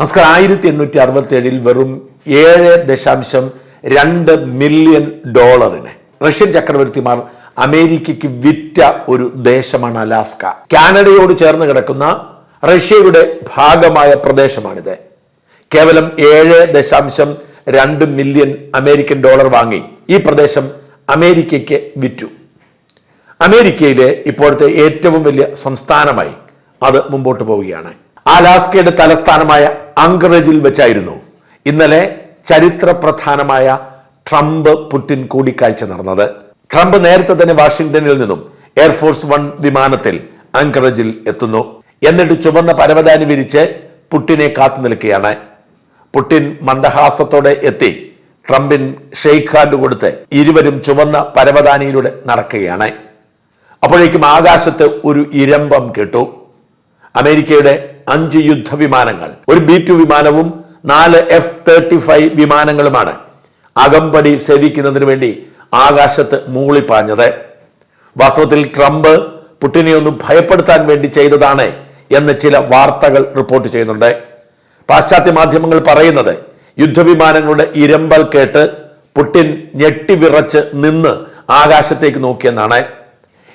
നമസ്കാരം. ആയിരത്തി എണ്ണൂറ്റി അറുപത്തി ഏഴിൽ വെറും ഏഴ് ദശാംശം രണ്ട് മില്യൺ ഡോളറിന് റഷ്യൻ ചക്രവർത്തിമാർ അമേരിക്കയ്ക്ക് വിറ്റ ഒരു ദേശമാണ് അലാസ്ക. കാനഡയോട് ചേർന്ന് കിടക്കുന്ന റഷ്യയുടെ ഭാഗമായ പ്രദേശമാണിത്. കേവലം ഏഴ് ദശാംശം രണ്ട് മില്യൺ അമേരിക്കൻ ഡോളർ വാങ്ങി ഈ പ്രദേശം അമേരിക്കയ്ക്ക് വിറ്റു. അമേരിക്കയിലെ ഇപ്പോഴത്തെ ഏറ്റവും വലിയ സംസ്ഥാനമായി അത് മുമ്പോട്ട് പോവുകയാണ്. അലാസ്കയുടെ തലസ്ഥാനമായ അങ്കറേജിൽ വെച്ചായിരുന്നു. ഇന്നലെ ചരിത്ര പ്രധാനമായ ട്രംപ് പുടിൻ കൂടിക്കാഴ്ച നടന്നത്. ട്രംപ് നേരത്തെ തന്നെ വാഷിംഗ്ടണിൽ നിന്നും എയർഫോഴ്സ് വൺ വിമാനത്തിൽ അങ്കറേജിൽ എത്തുന്നു. എന്നിട്ട് ചുവന്ന പരവതാനി വിരിച്ച് പുട്ടിനെ കാത്തു നിൽക്കുകയാണ്. പുട്ടിൻ മന്ദഹാസത്തോടെ എത്തി ട്രംപിൻ ഷെയ്ഖ് ഹാൻഡ് കൊടുത്ത് ഇരുവരും ചുവന്ന പരവതാനിയിലൂടെ നടക്കുകയാണ്. അപ്പോഴേക്കും ആകാശത്ത് ഒരു ഇരമ്പം കേട്ടു. അമേരിക്കയുടെ അഞ്ച് യുദ്ധവിമാനങ്ങൾ. ഒരു ബി ടു വിമാനവും നാല് എഫ് തേർട്ടി ഫൈവ് വിമാനങ്ങളുമാണ് അകമ്പടി സേവിക്കുന്നതിന് വേണ്ടി ആകാശത്ത് മൂളിപ്പാഞ്ഞത്. വാസ്തവത്തിൽ ട്രംപ് പുട്ടിനെ ഒന്ന് ഭയപ്പെടുത്താൻ വേണ്ടി ചെയ്തതാണ് എന്ന് ചില വാർത്തകൾ റിപ്പോർട്ട് ചെയ്യുന്നുണ്ട്. പാശ്ചാത്യ മാധ്യമങ്ങൾ പറയുന്നത് യുദ്ധവിമാനങ്ങളുടെ ഇരമ്പൽ കേട്ട് പുട്ടിൻ ഞെട്ടിവിറച്ച് നിന്ന് ആകാശത്തേക്ക് നോക്കിയെന്നാണ്.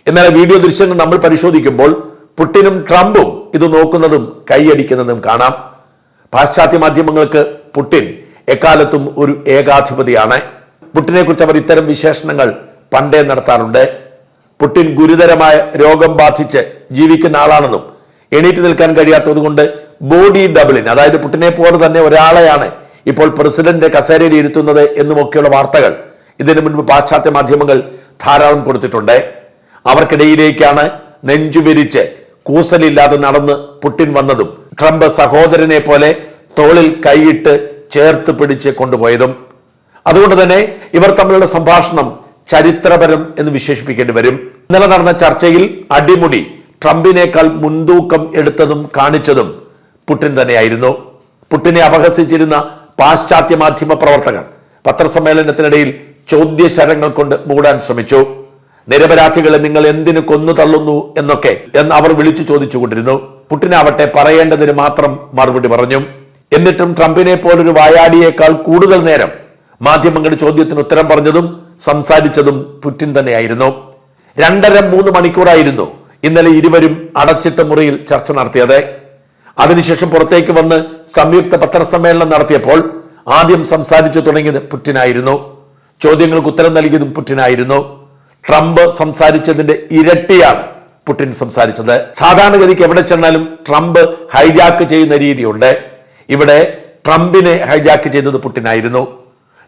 എന്നാൽ വീഡിയോ ദൃശ്യങ്ങൾ നമ്മൾ പരിശോധിക്കുമ്പോൾ പുട്ടിനും ട്രംപും ഇത് നോക്കുന്നതും കൈയടിക്കുന്നതും കാണാം. പാശ്ചാത്യ മാധ്യമങ്ങൾക്ക് പുട്ടിൻ എക്കാലത്തും ഒരു ഏകാധിപതിയാണ്. പുട്ടിനെ കുറിച്ച് അവർ ഇത്തരം വിശേഷണങ്ങൾ പണ്ടേ നടത്താറുണ്ട്. പുട്ടിൻ ഗുരുതരമായ രോഗം ബാധിച്ച് ജീവിക്കുന്ന ആളാണെന്നും എണീറ്റ് നിൽക്കാൻ കഴിയാത്തത് കൊണ്ട് ബോഡി ഡബിളിൻ അതായത് പുട്ടിനെ പോലെ തന്നെ ഒരാളെയാണ് ഇപ്പോൾ പ്രസിഡന്റ് കസേരയിൽ ഇരുത്തുന്നത് എന്നുമൊക്കെയുള്ള വാർത്തകൾ ഇതിനു മുൻപ് പാശ്ചാത്യ മാധ്യമങ്ങൾ ധാരാളം കൊടുത്തിട്ടുണ്ട്. അവർക്കിടയിലേക്കാണ് നെഞ്ചുവിരിച്ച് കൂസലില്ലാതെ നടന്ന് പുട്ടിൻ വന്നതും ട്രംപ് സഹോദരനെ പോലെ തോളിൽ കൈയിട്ട് ചേർത്ത് പിടിച്ച് കൊണ്ടുപോയതും. അതുകൊണ്ട് തന്നെ ഇവർ തമ്മിലുള്ള സംഭാഷണം ചരിത്രപരം എന്ന് വിശേഷിപ്പിക്കേണ്ടി വരും. ഇന്നലെ നടന്ന ചർച്ചയിൽ അടിമുടി ട്രംപിനേക്കാൾ മുൻതൂക്കം എടുത്തതും കാണിച്ചതും പുട്ടിൻ തന്നെയായിരുന്നു. പുട്ടിനെ അപഹസിച്ചിരുന്ന പാശ്ചാത്യ മാധ്യമ പ്രവർത്തകർ പത്രസമ്മേളനത്തിനിടയിൽ ചോദ്യശരങ്ങൾ കൊണ്ട് മൂടാൻ ശ്രമിച്ചു. നിരപരാധികളെ നിങ്ങൾ എന്തിനു കൊന്നു തള്ളുന്നു എന്നൊക്കെ എന്ന് അവർ വിളിച്ചു ചോദിച്ചുകൊണ്ടിരുന്നു. പുട്ടിനാവട്ടെ പറയേണ്ടതിന് മാത്രം മറുപടി പറഞ്ഞു. എന്നിട്ടും ട്രംപിനെ പോലൊരു വായാടിയേക്കാൾ കൂടുതൽ നേരം മാധ്യമങ്ങളുടെ ചോദ്യത്തിന് ഉത്തരം പറഞ്ഞതും സംസാരിച്ചതും പുടിൻ തന്നെയായിരുന്നു. രണ്ടര മൂന്ന് മണിക്കൂറായിരുന്നു ഇന്നലെ ഇരുവരും അടച്ചിട്ട മുറിയിൽ ചർച്ച നടത്തിയത്. അതിനുശേഷം പുറത്തേക്ക് വന്ന് സംയുക്ത പത്രസമ്മേളനം നടത്തിയപ്പോൾ ആദ്യം സംസാരിച്ചു തുടങ്ങിയത് പുറ്റിനായിരുന്നു. ചോദ്യങ്ങൾക്ക് ഉത്തരം നൽകിയതും പുടിനായിരുന്നു ട്രംപ് സംസാരിച്ചതിന്റെ ഇരട്ടിയാണ് പുടിൻ സംസാരിച്ചത്. സാധാരണഗതിക്ക് എവിടെ ചെന്നാലും ട്രംപ് ഹൈജാക്ക് ചെയ്യുന്ന രീതിയുണ്ട്. ഇവിടെ ട്രംപിനെ ഹൈജാക്ക് ചെയ്തത് പുട്ടിനായിരുന്നു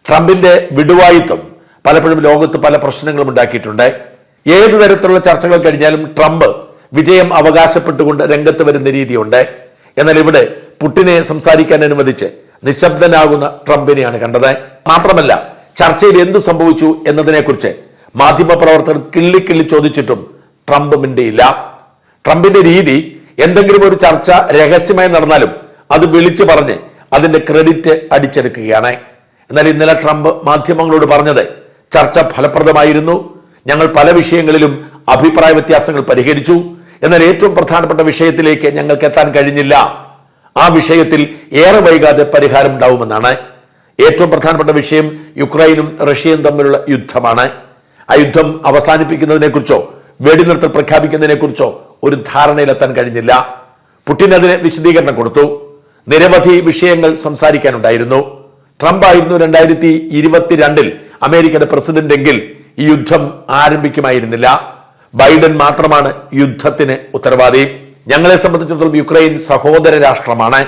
ട്രംപിന്റെ വിടുവായിത്വം പലപ്പോഴും ലോകത്ത് പല പ്രശ്നങ്ങളും ഉണ്ടാക്കിയിട്ടുണ്ട്. ഏതു തരത്തിലുള്ള ചർച്ചകൾ കഴിഞ്ഞാലും ട്രംപ് വിജയം അവകാശപ്പെട്ടുകൊണ്ട് രംഗത്ത് വരുന്ന രീതിയുണ്ട്. എന്നാൽ ഇവിടെ പുട്ടിനെ സംസാരിക്കാൻ അനുവദിച്ച് നിശബ്ദനാകുന്ന ട്രംപിനെയാണ് കണ്ടത്. മാത്രമല്ല ചർച്ചയിൽ എന്ത് സംഭവിച്ചു എന്നതിനെക്കുറിച്ച് മാധ്യമപ്രവർത്തകർ കിള്ളിക്കിള്ളി ചോദിച്ചിട്ടും ട്രംപ് മിണ്ടിയില്ല. ട്രംപിന്റെ രീതി എന്തെങ്കിലും ഒരു ചർച്ച രഹസ്യമായി നടന്നാലും അത് വിളിച്ചു പറഞ്ഞ് അതിന്റെ ക്രെഡിറ്റ് അടിച്ചെടുക്കുകയാണ്. എന്നാൽ ഇന്നലെ ട്രംപ് മാധ്യമങ്ങളോട് പറഞ്ഞത് ചർച്ച ഫലപ്രദമായിരുന്നു. ഞങ്ങൾ പല വിഷയങ്ങളിലും അഭിപ്രായ വ്യത്യാസങ്ങൾ പരിഹരിച്ചു. എന്നാൽ ഏറ്റവും പ്രധാനപ്പെട്ട വിഷയത്തിലേക്ക് ഞങ്ങൾക്ക് എത്താൻ കഴിഞ്ഞില്ല. ആ വിഷയത്തിൽ ഏറെ വൈകാതെ പരിഹാരം ഉണ്ടാവുമെന്നാണ്. ഏറ്റവും പ്രധാനപ്പെട്ട വിഷയം യുക്രൈനും റഷ്യയും തമ്മിലുള്ള യുദ്ധമാണ്. ആ യുദ്ധം അവസാനിപ്പിക്കുന്നതിനെക്കുറിച്ചോ വെടിനിർത്തൽ പ്രഖ്യാപിക്കുന്നതിനെക്കുറിച്ചോ ഒരു ധാരണയിലെത്താൻ കഴിഞ്ഞില്ല. പുടിൻ അതിന് വിശദീകരണം കൊടുത്തു. നിരവധി വിഷയങ്ങൾ സംസാരിക്കാനുണ്ടായിരുന്നു. ട്രംപ് ആയിരുന്നു രണ്ടായിരത്തി ഇരുപത്തിരണ്ടിൽ അമേരിക്കയുടെ പ്രസിഡന്റ് എങ്കിൽ ഈ യുദ്ധം ആരംഭിക്കുമായിരുന്നില്ല. ബൈഡൻ മാത്രമാണ് യുദ്ധത്തിന് ഉത്തരവാദി. ഞങ്ങളെ സംബന്ധിച്ചിടത്തോളം യുക്രൈൻ സഹോദര രാഷ്ട്രമാണ്.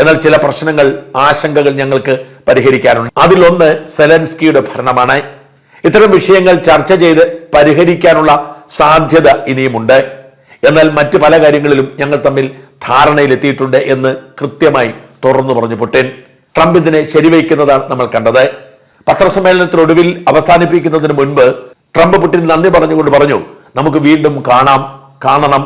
എന്നാൽ ചില പ്രശ്നങ്ങൾ ആശങ്കകൾ ഞങ്ങൾക്ക് പരിഹരിക്കാനുണ്ട്. അതിലൊന്ന് സെലൻസ്കിയുടെ ഭരണമാണ്. ഇത്തരം വിഷയങ്ങൾ ചർച്ച ചെയ്ത് പരിഹരിക്കാനുള്ള സാധ്യത ഇനിയുമുണ്ട്. എന്നാൽ മറ്റ് പല കാര്യങ്ങളിലും ഞങ്ങൾ തമ്മിൽ ധാരണയിലെത്തിയിട്ടുണ്ട് എന്ന് കൃത്യമായി തുറന്നു പറഞ്ഞു പുടിൻ. ട്രംപ് ഇതിനെ ശരിവയ്ക്കുന്നതാണ് നമ്മൾ കണ്ടത്. പത്രസമ്മേളനത്തിനൊടുവിൽ അവസാനിപ്പിക്കുന്നതിന് മുൻപ് ട്രംപ് പുടിൻ നന്ദി പറഞ്ഞുകൊണ്ട് പറഞ്ഞു നമുക്ക് വീണ്ടും കാണാം കാണണം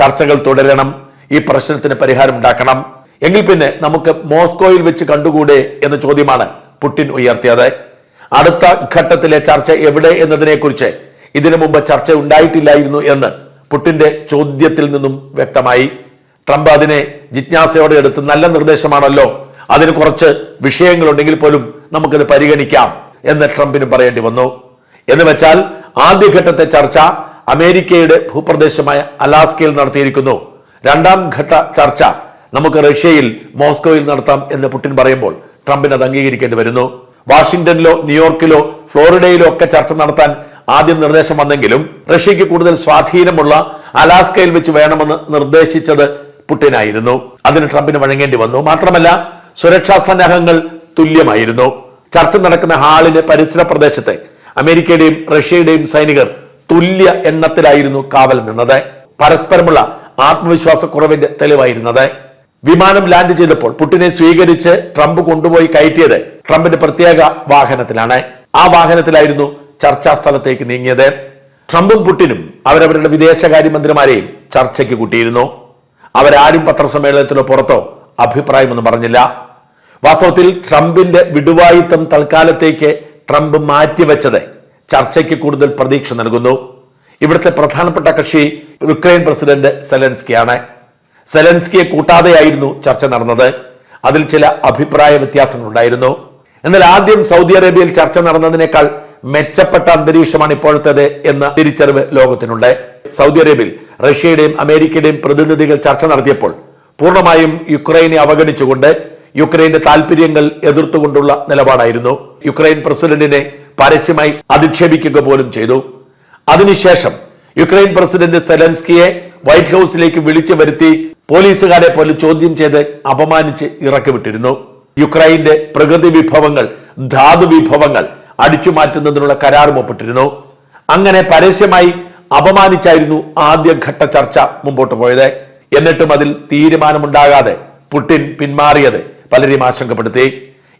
ചർച്ചകൾ തുടരണം ഈ പ്രശ്നത്തിന് പരിഹാരം ഉണ്ടാക്കണം. എങ്കിൽ പിന്നെ നമുക്ക് മോസ്കോയിൽ വെച്ച് കണ്ടുകൂടെ എന്ന ചോദ്യമാണ് പുടിൻ ഉയർത്തിയത്. അടുത്ത ഘട്ടത്തിലെ ചർച്ച എവിടെ എന്നതിനെക്കുറിച്ച് ഇതിനു മുമ്പ് ചർച്ച ഉണ്ടായിട്ടില്ലായിരുന്നു എന്ന് പുട്ടിന്റെ ചോദ്യത്തിൽ നിന്നും വ്യക്തമായി. ട്രംപ് അതിനെ ജിജ്ഞാസയോടെ എടുത്ത് നല്ല നിർദ്ദേശമാണല്ലോ. അതിന് കുറച്ച് വിഷയങ്ങളുണ്ടെങ്കിൽ പോലും നമുക്കത് പരിഗണിക്കാം എന്ന് ട്രംപിന് പറയേണ്ടി വന്നു. എന്ന് വെച്ചാൽ ആദ്യഘട്ടത്തെ ചർച്ച അമേരിക്കയുടെ ഭൂപ്രദേശമായ അലാസ്കയിൽ നടത്തിയിരിക്കുന്നു. രണ്ടാം ഘട്ട ചർച്ച നമുക്ക് റഷ്യയിൽ മോസ്കോയിൽ നടത്താം എന്ന് പുടിൻ പറയുമ്പോൾ ട്രംപിന് അത് അംഗീകരിക്കേണ്ടി വരുന്നു. വാഷിംഗ്ടണിലോ ന്യൂയോർക്കിലോ ഫ്ലോറിഡയിലോ ഒക്കെ ചർച്ച നടത്താൻ ആദ്യം നിർദ്ദേശം വന്നെങ്കിലും റഷ്യക്ക് കൂടുതൽ സ്വാധീനമുള്ള അലാസ്കയിൽ വെച്ച് വേണമെന്ന് നിർദ്ദേശിച്ചത് പുട്ടിനായിരുന്നു. അതിന് ട്രംപിന് വഴങ്ങേണ്ടി വന്നു. മാത്രമല്ല സുരക്ഷാ സന്നാഹങ്ങൾ തുല്യമായിരുന്നു. ചർച്ച നടക്കുന്ന ഹാളിന് പരിസര പ്രദേശത്തെ അമേരിക്കയുടെയും റഷ്യയുടെയും സൈനികർ തുല്യ എണ്ണത്തിലായിരുന്നു കാവൽ നിന്നത്. പരസ്പരമുള്ള ആത്മവിശ്വാസക്കുറവിന്റെ തെളിവായിരുന്നത്. വിമാനം ലാൻഡ് ചെയ്തപ്പോൾ പുട്ടിനെ സ്വീകരിച്ച് ട്രംപ് കൊണ്ടുപോയി കയറ്റിയത് ട്രംപിന്റെ പ്രത്യേക വാഹനത്തിലാണ്. ആ വാഹനത്തിലായിരുന്നു ചർച്ചാ സ്ഥലത്തേക്ക് നീങ്ങിയത്. ട്രംപും പുട്ടിനും അവരവരുടെ വിദേശകാര്യമന്ത്രിമാരെയും ചർച്ചയ്ക്ക് കൂട്ടിയിരുന്നു. അവരാരും പത്രസമ്മേളനത്തിലോ പുറത്തോ അഭിപ്രായമൊന്നും പറഞ്ഞില്ല. വാസ്തവത്തിൽ ട്രംപിന്റെ വിടുവായിത്തം തൽക്കാലത്തേക്ക് ട്രംപ് മാറ്റിവെച്ചത് ചർച്ചയ്ക്ക് കൂടുതൽ പ്രതീക്ഷ നൽകുന്നു. ഇവിടുത്തെ പ്രധാനപ്പെട്ട കക്ഷി യുക്രൈൻ പ്രസിഡന്റ് സെലൻസ്കിയാണ്. സെലൻസ്കിയെ കൂട്ടാതെയായിരുന്നു ചർച്ച നടന്നത്. അതിൽ ചില അഭിപ്രായ വ്യത്യാസങ്ങളുണ്ടായിരുന്നു. എന്നാൽ ആദ്യം സൗദി അറേബ്യയിൽ ചർച്ച നടന്നതിനേക്കാൾ മെച്ചപ്പെട്ട അന്തരീക്ഷമാണ് ഇപ്പോഴത്തേത് എന്ന തിരിച്ചറിവ് ലോകത്തിനുണ്ട്. സൗദി അറേബ്യയിൽ റഷ്യയുടെയും അമേരിക്കയുടെയും പ്രതിനിധികൾ ചർച്ച നടത്തിയപ്പോൾ പൂർണമായും യുക്രൈനെ അവഗണിച്ചുകൊണ്ട് യുക്രൈന്റെ താൽപര്യങ്ങൾ എതിർത്തുകൊണ്ടുള്ള നിലപാടായിരുന്നു. യുക്രൈൻ പ്രസിഡന്റിനെ പരസ്യമായി അധിക്ഷേപിക്കുക പോലും ചെയ്തു. അതിനുശേഷം യുക്രൈൻ പ്രസിഡന്റ് സെലൻസ്കിയെ വൈറ്റ് ഹൌസിലേക്ക് വിളിച്ചു വരുത്തി പോലീസുകാരെ പോലും ചോദ്യം ചെയ്ത് അപമാനിച്ച് ഇറക്കിവിട്ടിരുന്നു. യുക്രൈന്റെ പ്രകൃതി വിഭവങ്ങൾ ധാതു വിഭവങ്ങൾ അടിച്ചു മാറ്റുന്നതിനുള്ള കരാറും ഒപ്പിട്ടിരുന്നു. അങ്ങനെ പരസ്യമായി അപമാനിച്ചായിരുന്നു ആദ്യഘട്ട ചർച്ച മുമ്പോട്ട് പോയത്. എന്നിട്ടും അതിൽ തീരുമാനമുണ്ടാകാതെ പുടിൻ പിന്മാറിയത് പലരെയും ആശങ്കപ്പെടുത്തി.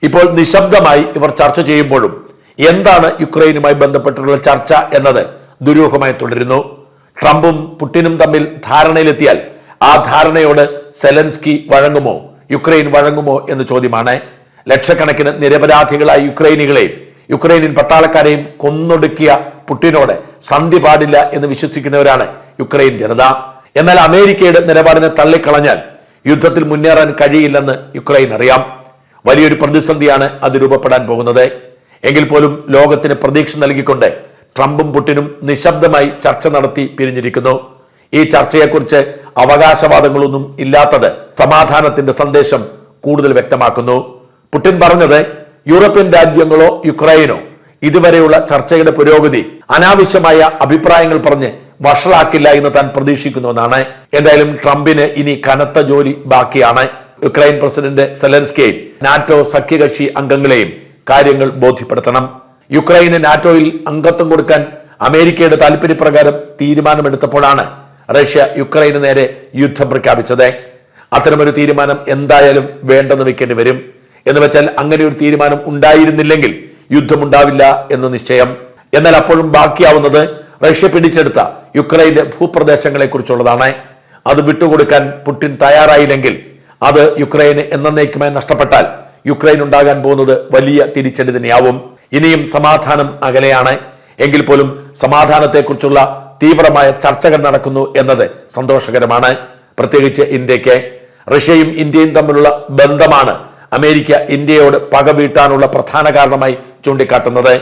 ഇപ്പോൾ നിശബ്ദമായി ഇവർ ചർച്ച ചെയ്യുമ്പോഴും എന്താണ് യുക്രൈനുമായി ബന്ധപ്പെട്ടുള്ള ചർച്ച എന്നത് ദുരൂഹമായി തുടരുന്നു. ട്രംപും പുടിനും തമ്മിൽ ധാരണയിലെത്തിയാൽ ആ ധാരണയോട് സെലൻസ്കി വഴങ്ങുമോ? യുക്രൈൻ വഴങ്ങുമോ എന്ന ചോദ്യമാണ്. ലക്ഷക്കണക്കിന് നിരപരാധികളായ യുക്രൈനികളെയും യുക്രൈനിൻ പട്ടാളക്കാരെയും കൊന്നൊടുക്കിയ പുട്ടിനോട് സന്ധി പാടില്ല എന്ന് വിശ്വസിക്കുന്നവരാണ് യുക്രൈൻ ജനത. എന്നാൽ അമേരിക്കയുടെ നിലപാടിനെ തള്ളിക്കളഞ്ഞാൽ യുദ്ധത്തിൽ മുന്നേറാൻ കഴിയില്ലെന്ന് യുക്രൈൻ അറിയാം. വലിയൊരു പ്രതിസന്ധിയാണ് അത് രൂപപ്പെടാൻ പോകുന്നത്. എങ്കിൽ പോലും ലോകത്തിന് പ്രതീക്ഷ നൽകിക്കൊണ്ട് ട്രംപും പുട്ടിനും നിശബ്ദമായി ചർച്ച നടത്തി പിരിഞ്ഞിരിക്കുന്നു. ഈ ചർച്ചയെക്കുറിച്ച് അവകാശവാദങ്ങളൊന്നും ഇല്ലാത്തത് സമാധാനത്തിന്റെ സന്ദേശം കൂടുതൽ വ്യക്തമാക്കുന്നു. പുടിൻ പറഞ്ഞത് യൂറോപ്യൻ രാജ്യങ്ങളോ യുക്രൈനോ ഇതുവരെയുള്ള ചർച്ചയുടെ പുരോഗതി അനാവശ്യമായ അഭിപ്രായങ്ങൾ പറഞ്ഞ് വഷളാക്കില്ല എന്ന് താൻ പ്രതീക്ഷിക്കുന്നുവെന്നാണ്. എന്തായാലും ട്രംപിന് ഇനി കനത്ത ജോലി ബാക്കിയാണ്. യുക്രൈൻ പ്രസിഡന്റ് സെലൻസ്കെയും നാറ്റോ സഖ്യകക്ഷി അംഗങ്ങളെയും കാര്യങ്ങൾ ബോധ്യപ്പെടുത്തണം. യുക്രൈന് നാറ്റോയിൽ അംഗത്വം കൊടുക്കാൻ അമേരിക്കയുടെ താല്പര്യപ്രകാരം തീരുമാനമെടുത്തപ്പോഴാണ് റഷ്യ യുക്രൈന് നേരെ യുദ്ധം പ്രഖ്യാപിച്ചത്. അത്തരമൊരു തീരുമാനം എന്തായാലും വേണ്ടെന്ന് വെക്കേണ്ടി വരും. എന്ന് വെച്ചാൽ അങ്ങനെ ഒരു തീരുമാനം ഉണ്ടായിരുന്നില്ലെങ്കിൽ യുദ്ധമുണ്ടാവില്ല എന്ന് നിശ്ചയം. എന്നാൽ അപ്പോഴും ബാക്കിയാവുന്നത് റഷ്യ പിടിച്ചെടുത്ത യുക്രൈന്റെ ഭൂപ്രദേശങ്ങളെക്കുറിച്ചുള്ളതാണ്. അത് വിട്ടുകൊടുക്കാൻ പുടിൻ തയ്യാറായില്ലെങ്കിൽ അത് യുക്രൈന് എന്നേക്കുമായി നഷ്ടപ്പെട്ടാൽ യുക്രൈൻ ഉണ്ടാകാൻ പോകുന്നത് വലിയ തിരിച്ചടി തന്നെയാവും. ഇനിയും സമാധാനം അകലെയാണ്. എങ്കിൽ പോലും സമാധാനത്തെക്കുറിച്ചുള്ള തീവ്രമായ ചർച്ചകൾ നടക്കുന്നു എന്നത് സന്തോഷകരമാണ്. പ്രത്യേകിച്ച് ഇന്ത്യയ്ക്ക് റഷ്യയും ഇന്ത്യയും തമ്മിലുള്ള ബന്ധമാണ് അമേരിക്ക ഇന്ത്യയോട് പക വീട്ടാനുള്ള പ്രധാന കാരണമായി ചൂണ്ടിക്കാട്ടുന്നത്.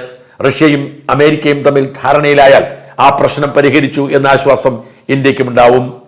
റഷ്യയും അമേരിക്കയും തമ്മിൽ ധാരണയിലായാൽ ആ പ്രശ്നം പരിഹരിച്ചു എന്ന ആശ്വാസം ഇന്ത്യക്കുമുണ്ടാവും